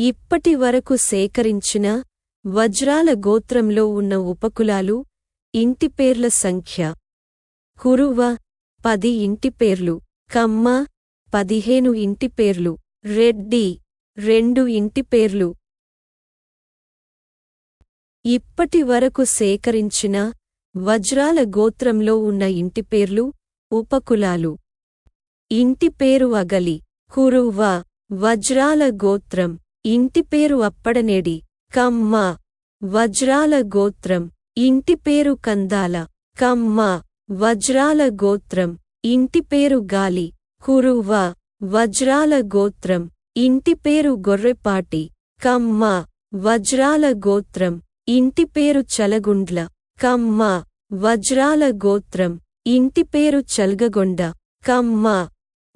ఇప్పటి వరకు సేకరించిన వజ్రాల గోత్రంలో ఉన్న ఉపకులాలు ఇంటిపేర్ల సంఖ్య. కురువ పది ఇంటిపేర్లు కమ్మ పదిహేను ఇంటిపేర్లు రెడ్డి రెండు ఇంటిపేర్లు ఇప్పటి వరకు సేకరించిన వజ్రాల గోత్రంలో ఉన్న ఇంటిపేర్లు ఉపకులాలు. ఇంటిపేరు అగలి. కురువ వజ్రాల గోత్రం. ఇంటిపేరు అప్పడనేడి. కమ్మ. వజ్రాల గోత్రం. ఇంటిపేరు కందాల. కమ్మ. వజ్రాల గోత్రం. ఇంటిపేరు గాలి. కురువ. వజ్రాల గోత్రం. ఇంటిపేరు గొర్రెపాటి. కమ్మ. వజ్రాల గోత్రం. ఇంటిపేరు చలగుండ్ల. కమ్మ. వజ్రాల గోత్రం. ఇంటిపేరు చల్గగొండ. కమ్మ.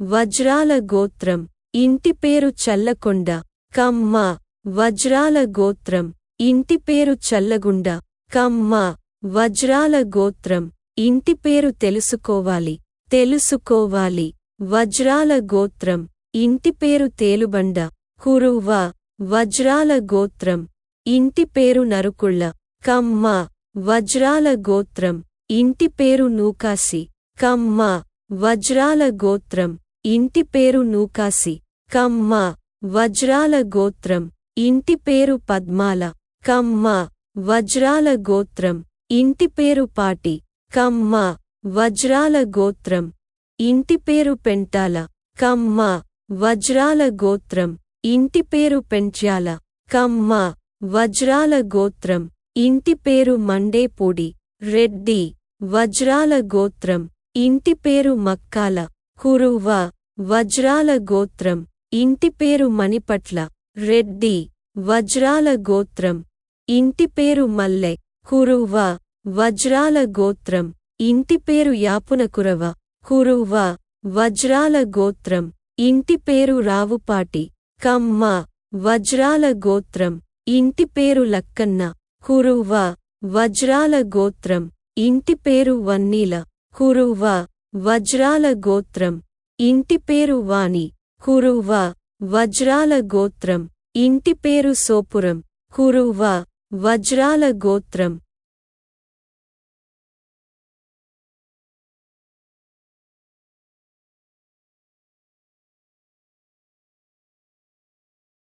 వజ్రాల గోత్రం. ఇంటిపేరు చల్లకొండ. కమ్మ వజ్రాల గోత్రం ఇంటి పేరు చల్లగుండ. కమ్మ వజ్రాల గోత్రం ఇంటి పేరు తెలుసుకోవాలి తెలుసుకోవాలి. వజ్రాల గోత్రం ఇంటి పేరు తేలుబండ. కురువ వజ్రాల గోత్రం ఇంటి పేరు నరుకుళ్ళ. కమ్మ వజ్రాల గోత్రం ఇంటి పేరు నూకాసి. కమ్మ వజ్రాల గోత్రం ఇంటి పేరు నూకాసి. కమ్మ వజ్రాల గోత్రం. ఇంటి పేరు పద్మాల. కమ్మ. వజ్రాల గోత్రం. ఇంటి పేరు పాటి. కమ్మ. వజ్రాల గోత్రం. ఇంటి పేరు పెంటాల. కమ్మ. వజ్రాల గోత్రం. ఇంటి పేరు పెంచ్యాల కమ్మ. వజ్రాల గోత్రం. ఇంటి పేరు మండేపూడి. రెడ్డి. వజ్రాల గోత్రం. ఇంటి పేరు మక్కాల. కురువ. వజ్రాల గోత్రం. ఇంటిపేరు మణిపట్ల రెడ్డి వజ్రాల గోత్రం. ఇంటిపేరు మల్లె కురువ వజ్రాల గోత్రం. ఇంటిపేరు యాపునకురవ కురువ వజ్రాల గోత్రం. ఇంటిపేరు రావుపాటి కమ్మ వజ్రాల గోత్రం. ఇంటిపేరు లక్కన్న కురువ వజ్రాల గోత్రం. ఇంటిపేరు వన్నీల కురువ వజ్రాల గోత్రం. ఇంటిపేరు వాణి కురువ వజ్రాల గోత్రం. ఇంటిపేరు సోపురం. కురువ వజ్రాల గోత్రం.